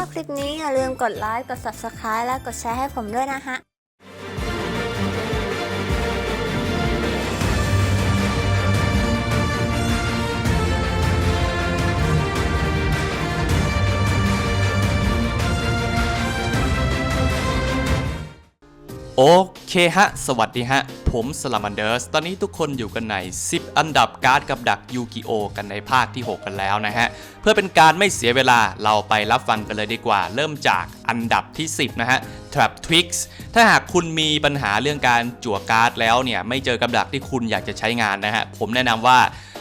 อบคลิปนี้อย่าลืมกดไลค์ กด subscribe และกดแชร์ให้ผมด้วยนะฮะ โอเคฮะ สวัสดีฮะ ผมสลามันเดอร์ส ตอนนี้ทุกคนอยู่กันใน 10 อันดับการ์ดกับดักยูกิโอกันในภาคที่ 6 กันแล้วนะฮะ เพื่อเป็นการไม่เสียเวลาเราไปรับฟังกันเลยดีกว่า เริ่มจากอันดับที่ 10 นะฮะ Trap Twix ถ้าหากคุณมีปัญหาเรื่องการจั่วการ์ดแล้วเนี่ย ไม่เจอกับดักที่คุณอยากจะใช้งานนะฮะ ผมแนะนำว่า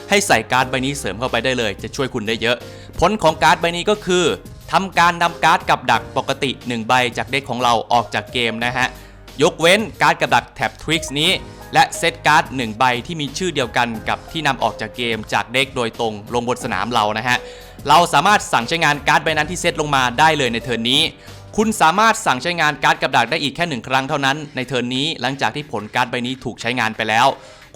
ให้ใส่การ์ดใบนี้เสริมเข้าไปได้เลย จะช่วยคุณได้เยอะ ผลของการ์ดใบนี้ก็คือทำการนำการ์ดกับดักปกติ 1 ใบจากเด็กของเราออกจากเกมนะฮะ ยกเว้นการ์ดกับดักแท็บทริกส์นี้ และเซตการ์ด1ใบที่มีชื่อเดียวกันกับที่นำออกจากเกมจากเด็กโดยตรงลงบนสนามเรานะฮะ เราสามารถสั่งใช้งานการ์ดใบนั้นที่เซตลงมาได้เลยในเทิร์นนี้ คุณสามารถสั่งใช้งานการ์ดกับดักได้อีกแค่หนึ่งครั้งเท่านั้นในเทิร์นนี้หลังจากที่ผลการ์ดใบนี้ถูกใช้งานไปแล้ว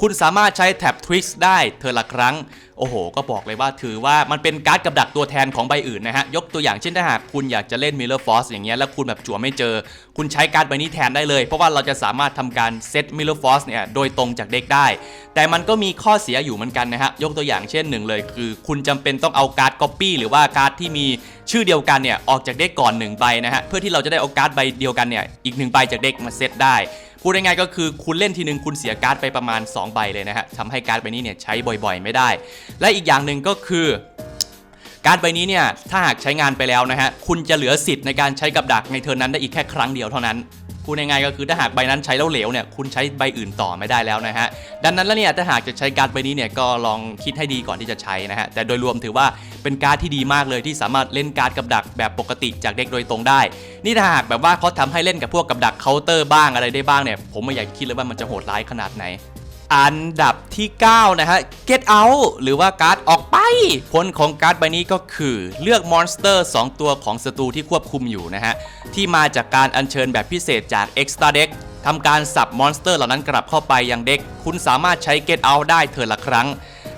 คุณสามารถใช้แท็บทริกส์ได้เทอละครั้ง โอ้โห ก็บอกเลยว่าถือว่ามันเป็นการ์ดกับดักตัวแทนของใบอื่นนะฮะ ยกตัวอย่างเช่นถ้าหากคุณอยากจะเล่นมิลเลอร์ฟอสอย่างเงี้ยแล้วคุณแบบจั่วไม่เจอ คุณใช้การ์ดใบนี้แทนได้เลย เพราะว่าเราจะสามารถทำการเซตมิลเลอร์ฟอสเนี่ยโดยตรงจากเด็กได้ แต่มันก็มีข้อเสียอยู่เหมือนกันนะฮะ ยกตัวอย่างเช่นหนึ่งเลย คือ คุณจำเป็นต้องเอาการ์ดก๊อปปี้หรือว่าการ์ดที่มีชื่อเดียวกันเนี่ยออกจากเด็กก่อนหนึ่งใบนะฮะเพื่อที่เราจะได้เอาการ์ดใบเดียวกันเนี่ยอีกหนึ่งใบจากเด็กมาเซตได้ พูดง่ายๆก็คือคุณเล่นทีนึงคุณเสียการ์ดไปประมาณ 2 ใบเลยนะฮะทำให้การ์ดใบนี้เนี่ยใช้บ่อยๆ ไม่ได้ และอีกอย่างหนึ่งก็คือการ์ดใบนี้เนี่ยถ้าหากใช้งานไปแล้วนะฮะคุณจะเหลือสิทธิ์ในการใช้กับดักในเทิร์นนั้นได้อีกแค่ครั้งเดียวเท่านั้น พูดง่ายๆก็คือถ้าหากใบนั้นใช้แล้วเหลวเนี่ยคุณใช้ใบอื่นต่อไม่ได้แล้วนะฮะดังนั้นแล้วเนี่ยถ้าหากจะใช้การ์ดใบนี้เนี่ยก็ลองคิดให้ดีก่อนที่จะใช้นะฮะแต่โดยรวมถือว่าเป็นการ์ดที่ดีมากเลยที่สามารถเล่นการ์ดกับดักแบบปกติจากเด็กโดยตรงได้ นี่ถ้าหากแบบว่าเขาทำให้เล่นกับพวกกับดักเคาน์เตอร์บ้างอะไรได้บ้างเนี่ยผมไม่อยากคิดเลยว่ามันจะโหดร้ายขนาดไหน อันดับที่ 9 นะฮะ Get Out หรือว่าการ์ดออกไป ผลของการ์ดใบนี้ก็คือเลือกมอนสเตอร์ 2 ตัวของศัตรูที่ควบคุมอยู่นะฮะ ที่มาจากการอัญเชิญแบบพิเศษจาก Extra Deck ทำการสับมอนสเตอร์เหล่านั้นกลับเข้าไปยังเด็ก คุณสามารถใช้ Get Out ได้เธอละครั้ง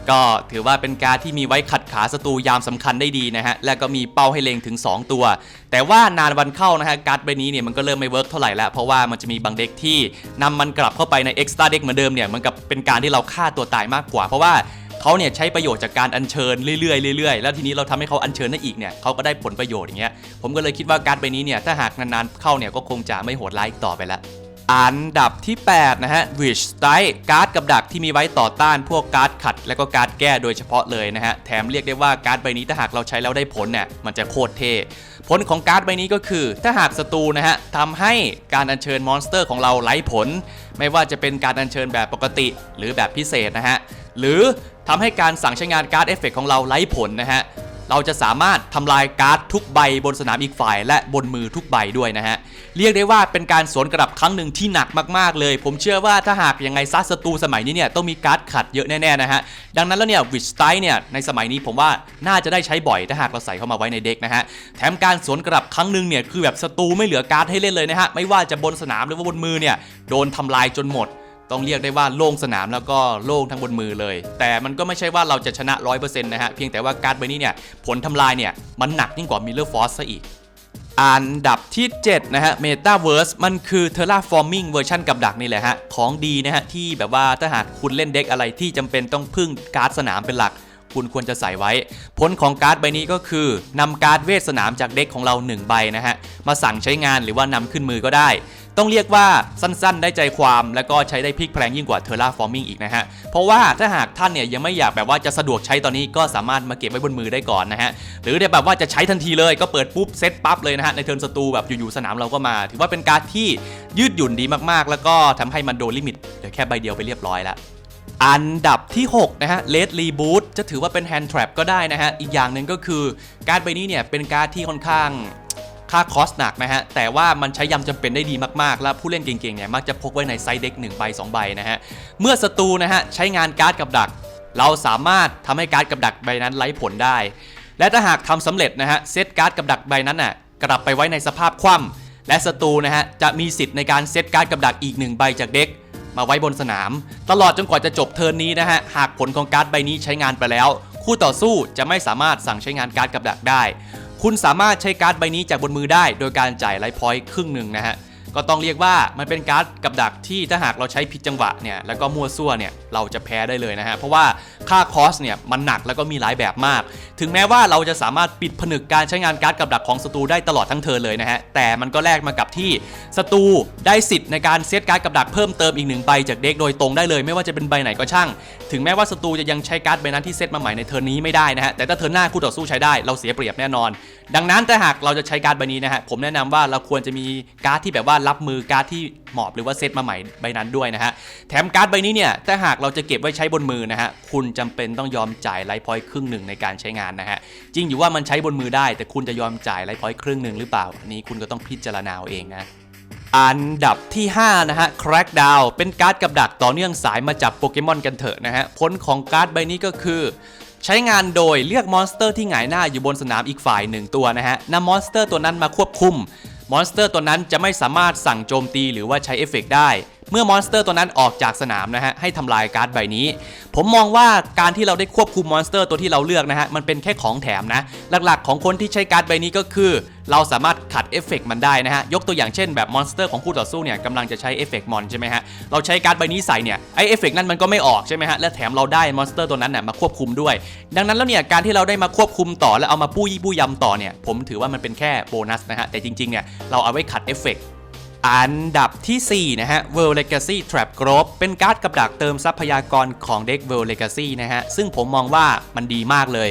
ก็ถือว่าเป็นการที่มีไว้ขัดขาศัตรูยามสำคัญได้ดีนะฮะ และก็มีเป้าให้เล็งถึง 2 ตัว แต่ว่านานวันเข้านะฮะ การ์ดใบนี้เนี่ยมันก็เริ่มไม่เวิร์กเท่าไหร่แล้ว เพราะว่ามันจะมีบางเด็กที่นำมันกลับเข้าไปใน Extra Deck เหมือนเดิมเนี่ยมือนกับเป็นการที่เราฆ่าตัวตายมากกว่า เพราะว่าเขาเนี่ยใช้ประโยชน์จากการอัญเชิญเรื่อยๆเรื่อยๆ แล้วทีนี้เราทำให้เขาอัญเชิญได้อีกเนี่ยเขาก็ได้ผลประโยชน์อย่างเงี้ย ผมก็เลยคิดว่าการ์ดใบนี้เนี่ยถ้าหากนานๆเข้าเนี่ยก็คงจะไม่โหดร้ายต่อไปแล้ว อันดับที่ 8 นะฮะ Witch Strike การ์ดกับดักที่มีไว้ต่อต้านพวกการ์ดขัด และก็การ์ดแก้โดยเฉพาะเลยนะฮะ แถมเรียกได้ว่าการ์ดใบนี้ถ้าหากเราใช้แล้วได้ผลเนี่ยมันจะโคตรเท่ผลของการ์ดใบนี้ก็คือ ถ้าหากศัตรูนะฮะทำให้การอัญเชิญมอนสเตอร์ของเราไร้ผล ไม่ว่าจะเป็นการอัญเชิญแบบปกติหรือแบบพิเศษนะฮะหรือทำให้การสั่งใช้งานการ์ดเอฟเฟกของเราไร้ผลนะฮะ เราจะสามารถทำลายการ์ดทุกใบบนสนามอีกฝ่าย และบนมือทุกใบด้วยนะฮะ เรียกได้ว่าเป็นการสวนกลับครั้งหนึ่งที่หนักมากๆเลย ผมเชื่อว่าถ้าหากยังไงซัดศัตรูสมัยนี้เนี่ยต้องมีการ์ดขัดเยอะแน่ๆนะฮะ ดังนั้นแล้วเนี่ยวิชไตเนี่ยในสมัยนี้ผมว่าน่าจะได้ใช้บ่อยถ้าหากเราใส่เข้ามาไว้ในเด็กนะฮะ แถมการสวนกลับครั้งหนึ่งเนี่ยคือแบบศัตรูไม่เหลือการ์ดให้เล่นเลยนะฮะไม่ว่าจะบนสนามหรือว่าบนมือเนี่ยโดนทำลายจนหมด ต้องเรียกได้ว่าโล่งสนามแล้วก็โล่งทั้งบนมือเลย แต่มันก็ไม่ใช่ว่าเราจะชนะ 100%นะฮะ เพียงแต่ว่าการ์ดใบนี้เนี่ย ผลทำลายเนี่ย มันหนักยิ่งกว่า Miller Force ซะอีกอันดับที่ 7 นะฮะ Metaverse มันคือ Terraforming เวอร์ชันกับดักนี่แหละฮะ ของดีนะฮะ ที่แบบว่าถ้าหากคุณเล่นเด็กอะไรที่จำเป็นต้องพึ่งการ์ดสนามเป็นหลัก คุณควรจะใส่ไว้ ผลของการ์ดใบนี้ก็คือนำการ์ดเวทสนามจากเด็กของเรา 1 ใบนะฮะ มาสั่งใช้งานหรือว่านำขึ้นมือก็ได้ ต้องเรียกว่าสั้นๆ ได้ใจความแล้วก็ใช้ได้พลิกแพลงยิ่งกว่า Terraforming อีกนะฮะ เพราะว่าถ้าหากท่านเนี่ยยังไม่อยากแบบว่าจะสะดวกใช้ตอนนี้ก็สามารถมาเก็บไว้บนมือได้ก่อนนะฮะ หรือแบบว่าจะใช้ทันทีเลยก็เปิดปุ๊บเซตปั๊บเลยนะฮะในเทิร์นศัตรูแบบอยู่ๆสนามเราก็มา ถือว่าเป็นการที่ยืดหยุ่นดีมากๆ แล้วก็ทำให้มันโดนลิมิตเหลือแค่ใบเดียวไปเรียบร้อยแล้วอันดับที่ 6 นะฮะเลดรีบูทจะถือว่าเป็นแฮนด์ทรัพก็ได้นะฮะ อีกอย่างหนึ่งก็คือการ์ดใบนี้เนี่ยเป็นการ์ดที่ค่อนข้าง ค่าคอสหนักนะฮะ แต่ว่ามันใช้ยำจำเป็นได้ดีมากๆ แล้วผู้เล่นเก่งๆเนี่ยมักจะพกไว้ในไซด์เด็ก1ใบ2ใบนะฮะ เมื่อศัตรูนะฮะใช้งานการ์ดกับดัก เราสามารถทำให้การ์ดกับดักใบนั้นไร้ผลได้ และถ้าหากทำสำเร็จนะฮะเซตการ์ดกับดักใบนั้นน่ะกลับไปไว้ในสภาพคว่ำและศัตรูนะฮะจะมีสิทธิ์ในการเซตการ์ดกับดักอีกหนึ่งใบจากเด็กมาไว้บนสนาม ตลอดจนกว่าจะจบเทิร์นนี้นะฮะหากผลของการ์ดใบนี้ใช้งานไปแล้ว คู่ต่อสู้จะไม่สามารถสั่งใช้งานการ์ดกับดักได้ คุณสามารถใช้การ์ดใบนี้จากบนมือได้ โดยการจ่ายไลฟ์พอยต์ครึ่งหนึ่งนะฮะ ก็ต้องเรียกว่ามันเป็นการ์ดกับดักที่ถ้าหากเราใช้ผิดจังหวะเนี่ยแล้วก็มั่วซั่วเนี่ยเราจะแพ้ได้เลยนะฮะเพราะว่าค่าคอสเนี่ยมันหนักแล้วก็มีหลายแบบมาก ถึงแม้ว่าเราจะสามารถปิดผนึกการใช้งานการ์ดกับดักของศัตรูได้ตลอดทั้งเทิร์นเลยนะฮะแต่มันก็แลกมากับที่ศัตรูได้สิทธิ์ในการเซตการ์ดกับดักเพิ่มเติมอีกหนึ่งใบจากเด็กโดยตรงได้เลย ไม่ว่าจะเป็นใบไหนก็ช่าง ถึงแม้ว่าศัตรูจะยังใช้การ์ดใบนั้นที่เซตมาใหม่ในเทิร์นนี้ไม่ได้นะฮะแต่ถ้าเทิร์นหน้าคู่ต่อสู้ใช้ได้เราเสียเปรียบแน่นอน ดังนั้นถ้าหากเราจะใช้การ์ดใบนี้นะฮะผมแนะนำว่าเราควรจะมีการ์ดที่แบบว่ารับมือการ์ดที่หมอบหรือว่าเซตมาใหม่ใบนั้นด้วยนะฮะแถมการ์ดใบนี้เนี่ยถ้าหากเราจะเก็บไว้ใช้บนมือนะฮะคุณจำเป็นต้องยอมจ่ายไลฟ์พอยต์ครึ่งหนึ่งในการใช้งานนะฮะจริงอยู่ว่ามันใช้บนมือได้ แต่คุณจะยอมจ่ายไลฟ์พอยต์ครึ่งหนึ่งหรือเปล่าอันนี้คุณก็ต้องพิจารณาเอาเองนะอันดับที่ 5 นะฮะ Crackdown เป็นการ์ดกับดักต่อเนื่องสายมาจับโปเกมอนกันเถอะนะฮะ ผลของการ์ดใบนี้ก็คือ ใช้งานโดยเลือกมอนสเตอร์ที่หงายหน้าอยู่บนสนามอีกฝ่ายหนึ่งตัวนะฮะนำมอนสเตอร์ตัวนั้นมาควบคุม มอนสเตอร์ตัวนั้นจะไม่สามารถสั่งโจมตีหรือว่าใช้เอฟเฟกต์ได้ เมื่อมอนสเตอร์ตัวนั้นออกจากสนามนะฮะให้ทำลายการ์ดใบนี้ ผมมองว่าการที่เราได้ควบคุมมอนสเตอร์ตัวที่เราเลือกนะฮะมันเป็นแค่ของแถมนะ หลักๆ ของคนที่ใช้การ์ดใบนี้ก็คือ เราสามารถขัดเอฟเฟกต์มันได้นะฮะยกตัวอย่างเช่นแบบมอนสเตอร์ของคู่ต่อสู้เนี่ยกำลังจะใช้เอฟเฟกต์มอนใช่ไหมฮะเราใช้การ์ดใบนี้ใส่เนี่ยไอเอฟเฟกต์นั้นมันก็ไม่ออกใช่ไหมฮะและแถมเราได้มอนสเตอร์ตัวนั้นน่ะมาควบคุมด้วย ดังนั้นแล้วเนี่ยการที่เราได้มาควบคุมต่อแล้วเอามาปู้ยี่ปู้ยำต่อเนี่ยผมถือว่ามันเป็นแค่โบนัสนะฮะแต่จริงๆเนี่ยเราเอาไว้ขัดเอฟเฟก อันดับทีสี่ 4 นะฮะ World Legacy Trap Grove เป็นการ์ดกับดักเติมทรัพยากรของเด็ก World Legacy นะฮะ ซึ่งผมมองว่ามันดีมากเลย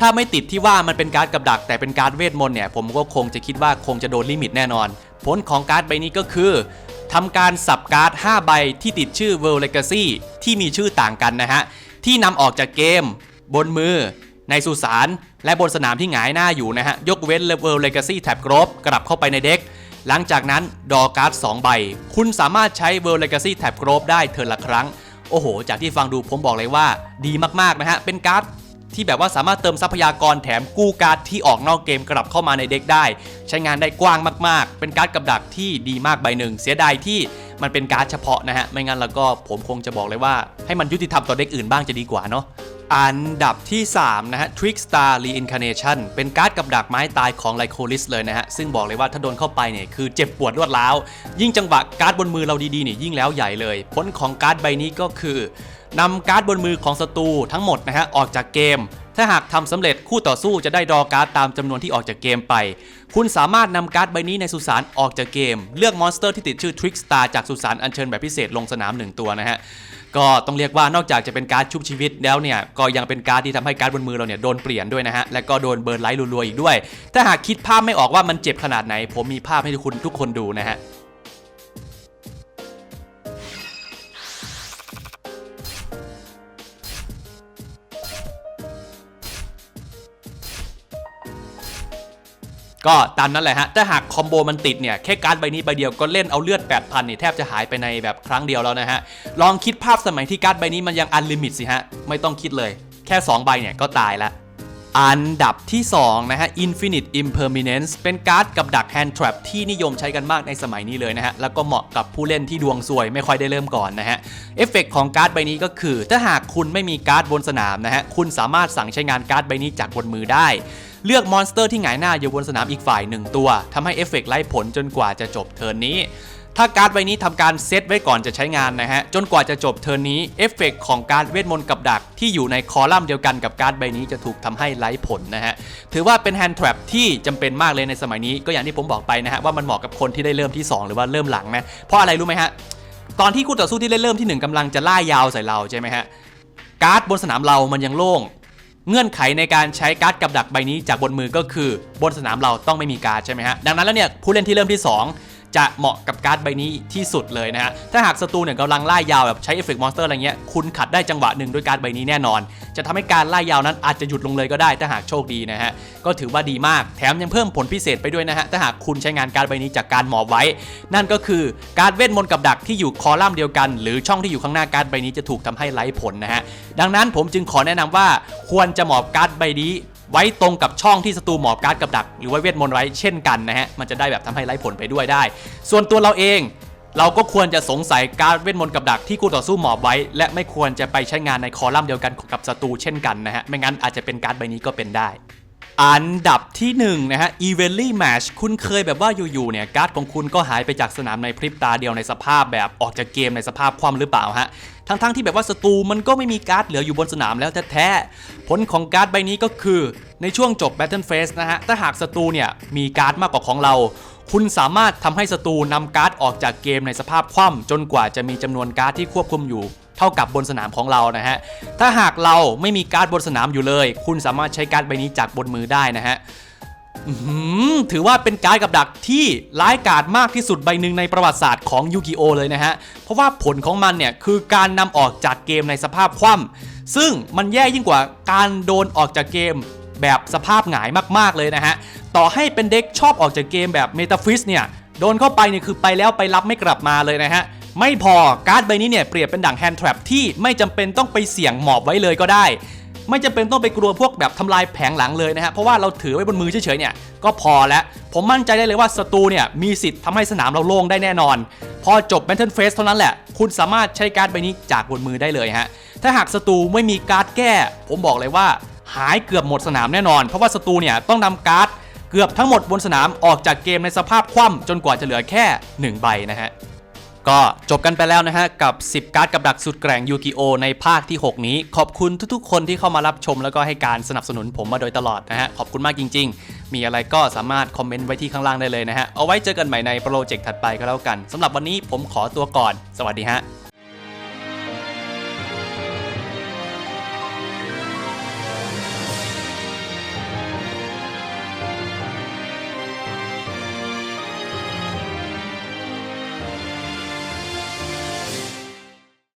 ถ้าไม่ติดที่ว่ามันเป็นการ์ดกับดัก แต่เป็นการ์ดเวทมนต์เนี่ย ผมก็คงจะคิดว่าคงจะโดนลิมิตแน่นอน ผลของการ์ดใบนี้ก็คือทำการสับการ์ด 5 ใบที่ติดชื่อ World Legacy ที่มีชื่อต่างกันนะฮะ ที่นำออกจากเกม บนมือ ในสุสานและบนสนามที่หงายหน้าอยู่นะฮะยกเว้น World Legacy Trap Grove กลับเข้าไปในเด็ก หลังจากนั้นดอการ์ด2ใบ คุณสามารถใช้ World Legacy Tab Grove ได้เทิร์นละครั้ง โอ้โห จากที่ฟังดูผมบอกเลยว่า ดีมากๆนะฮะ เป็นการ์ดที่แบบว่าสามารถเติมทรัพยากรแถมกู้การ์ดที่ออกนอกเกมกลับเข้ามาในเด็กได้ ใช้งานได้กว้างมากๆ เป็นการ์ดกับดักที่ดีมากใบหนึ่ง เสียดายที่มันเป็นการ์ดเฉพาะนะฮะไม่งั้นแล้วก็ผมคงจะบอกเลยว่าให้มันยุติธรรมต่อเด็กอื่นบ้างจะดีกว่าเนาะ อันดับที่ 3 นะฮะ Trickstar Reincarnation เป็นการ์ดกับดักไม้ตายของไลโคลิสเลยนะฮะ ซึ่งบอกเลยว่าถ้าโดนเข้าไปเนี่ย คือเจ็บปวดรวดร้าว ยิ่งจังหวะการ์ดบนมือเราดีๆเนี่ยยิ่งแล้วใหญ่เลย ผลของการ์ดใบนี้ก็คือนำการ์ดบนมือของศัตรูทั้งหมดนะฮะ ออกจากเกม ถ้าหากทำสำเร็จคู่ต่อสู้จะได้ดอการ์ดตามจำนวนที่ออกจากเกมไป คุณสามารถนำการ์ดใบนี้ในสุสานออกจากเกม เลือกมอนสเตอร์ที่ติดชื่อ Trickstar จากสุสานอัญเชิญแบบพิเศษลงสนามหนึ่งตัวนะฮะ ก็ต้องเรียกว่านอกจากจะเป็นการดชุบชีวิตแล้วเนี่ยก็ยังเป็นการดที่ทำให้การดบนมือเราเนี่ยโดนเปลี่ยนด้วยนะฮะและก็โดนเบิร์นไลท์รัวๆอีกด้วย ถ้าหากคิดภาพไม่ออกว่ามันเจ็บขนาดไหน ผมมีภาพให้ทุกคนทุกคนดูนะฮะ ก็ตามนั้นแหละฮะ ถ้าหากคอมโบมันติดเนี่ย แค่การ์ดใบนี้ใบเดียวก็เล่นเอาเลือด 8,000นี่แทบจะหายไปในแบบครั้งเดียวแล้วนะฮะ ลองคิดภาพสมัยที่การ์ดใบนี้มันยังอันลิมิตสิฮะ ไม่ต้องคิดเลย แค่ 2 ใบเนี่ยก็ตายล้วอันดับที่ 2 นะฮะ Infinite Impermanence เป็นการ์ดกับดัก Hand Trap ที่นิยมใช้กันมากในสมัยนี้เลยนะฮะ แล้วก็เหมาะกับผู้เล่นที่ดวงซวยไม่ค่อยได้เริ่มก่อนนะฮะ เอฟเฟกต์ของการ์ดใบนี้ก็คือ ถ้าหากคุณไม่มีการ์ดบนสนามนะฮะ คุณสามารถสั่งใช้งานการ์ดใบนี้จากบนมือได้ เลือกมอนสเตอร์ที่หงายหน้าอยู่บนสนามอีกฝ่ายหนึ่งตัวทำให้เอฟเฟกต์ไล่ผลจนกว่าจะจบเทิร์นนี้ ถ้าการ์ดใบนี้ทำการเซตไว้ก่อนจะใช้งานนะฮะ จนกว่าจะจบเทิร์นนี้เอฟเฟกต์ของการเวทมนต์กับดักที่อยู่ในคอลัมน์เดียวกันกับการ์ดใบนี้จะถูกทำให้ไร้ผลนะฮะ ถือว่าเป็นแฮนด์ทรัพที่จำเป็นมากเลยในสมัยนี้ก็อย่างที่ผมบอกไปนะฮะว่ามันเหมาะกับคนที่ได้เริ่มที่ 2 หรือว่าเริ่มหลังนะเพราะอะไรรู้ไหมฮะตอนที่คู่ต่อสู้ที่ได้เริ่มที่ 1กำลังจะล่ายาวใส่เราใช่ไหมฮะการ์ดบนสนามเรามันยังโล่ง เงื่อนไขในการใช้การ์ดกับดักใบนี้จากบนมือก็คือบนสนามเราต้องไม่มีการ์ดใช่ไหมฮะดังนั้นแล้วเนี่ยผู้เล่นที่เริ่มที่ 2 จะเหมาะกับการ์ดใบนี้ที่สุดเลยนะฮะ ถ้าหากศัตรูเนี่ยกำลังไล่ยาวแบบใช้เอฟเฟกต์มอนสเตอร์อะไรเงี้ย คุณขัดได้จังหวะหนึ่งด้วยการ์ดใบนี้แน่นอน จะทำให้การไล่ยาวนั้นอาจจะหยุดลงเลยก็ได้ถ้าหากโชคดีนะฮะ ก็ถือว่าดีมาก แถมยังเพิ่มผลพิเศษไปด้วยนะฮะ ถ้าหากคุณใช้งานการ์ดใบนี้จากการหมอบไว้ นั่นก็คือการเวทมนต์กับดักที่อยู่คอลัมน์เดียวกัน หรือช่องที่อยู่ข้างหน้าการ์ดใบนี้จะถูกทำให้ไร้ผลนะฮะ ดังนั้นผมจึงขอแนะนำว่าควรจะหมอบการ์ดใบนี้ ไว้ตรงกับช่องที่ศัตรูหมอบการ์ดกับดัก หรือว่าเวทมนต์ไว้เช่นกันนะฮะมันจะได้แบบทำให้ไร้ผลไปด้วยได้ ส่วนตัวเราเองเราก็ควรจะสงสัยการเวทมนต์กับดักที่คู่ต่อสู้หมอบไว้ และไม่ควรจะไปใช้งานในคอลัมน์เดียวกันกับศัตรูเช่นกันนะฮะไม่งั้นอาจจะเป็นการดใบนี้ก็เป็นได้ อันดับที่1นะฮะ e v e n l y Match คุณเคยแบบว่าอยู่ๆเนี่ยการ์ดของคุณก็หายไปจากสนามในพริบตาเดียวในสภาพแบบออกจากเกมในสภาพคว่ำหรือเปล่าฮะทั้งๆที่แบบว่าศัตรูมันก็ไม่มีการ์ดเหลืออยู่บนสนามแล้วแท้ๆผลของการ์ดใบนี้ก็คือในช่วงจบ Battle Phase นะฮะถ้าหากศัตรูเนี่ยมีการ์ดมากกว่าของเรา คุณสามารถทำให้ศัตรูนำการ์ดออกจากเกมในสภาพคว่ำจนกว่าจะมีจำนวนการ์ดที่ควบคุมอยู่ เท่ากับบนสนามของเรานะฮะ ถ้าหากเราไม่มีการ์ดบนสนามอยู่เลย คุณสามารถใช้การ์ดใบนี้จากบนมือได้นะฮะถือว่าเป็นการดกับดักที่ร้ายกาจมากที่สุดใบหนึ่งในประวัติศาสตร์ของยูกิโอเลยนะฮะ เพราะว่าผลของมันเนี่ยคือการนำออกจากเกมในสภาพคว่ำซึ่งมันแย่ยิ่งกว่าการโดนออกจากเกมแบบสภาพหงายมากๆเลยนะฮะ ต่อให้เป็นเด็กชอบออกจากเกมแบบเมตาฟิสเนี่ย โดนเข้าไปเนี่ยคือไปแล้วไปรับไม่กลับมาเลยนะฮะ ไม่พอการ์ดใบนี้เนี่ยเปรียบเป็นดั่งแฮนด์ทรัพที่ไม่จำเป็นต้องไปเสี่ยงหมอบไว้เลยก็ได้ ไม่จำเป็นต้องไปกลัวพวกแบบทำลายแผงหลังเลยนะฮะเพราะว่าเราถือไว้บนมือเฉยๆเนี่ยก็พอแล้ว ผมมั่นใจได้เลยว่าศัตรูเนี่ยมีสิทธิ์ทำให้สนามเราโล่งได้แน่นอน พอจบ Battle Phase เท่านั้นแหละ คุณสามารถใช้การ์ดใบนี้จากบนมือได้เลยฮะถ้าหากศัตรูไม่มีการ์ดแก้ ผมบอกเลยว่าหายเกือบหมดสนามแน่นอน เพราะว่าศัตรูเนี่ยต้องนำการ์ดเกือบทั้งหมดบนสนามออกจากเกมในสภาพคว่ำจนกว่าจะเหลือแค่หนึ่งใบนะฮะ ก็จบกันไปแล้วนะฮะ กับ 10 การ์ดกับดักสุดแกร่งยูกิโอในภาคที่ 6 นี้ ขอบคุณทุกๆ คนที่เข้ามารับชมแล้วก็ให้การสนับสนุนผมมาโดยตลอดนะฮะ ขอบคุณมากจริง ๆ มีอะไรก็สามารถคอมเมนต์ไว้ที่ข้างล่างได้เลยนะฮะ เอาไว้เจอกันใหม่ในโปรเจกต์ถัดไปก็แล้วกันสำหรับวันนี้ผมขอตัวก่อน สวัสดีฮะ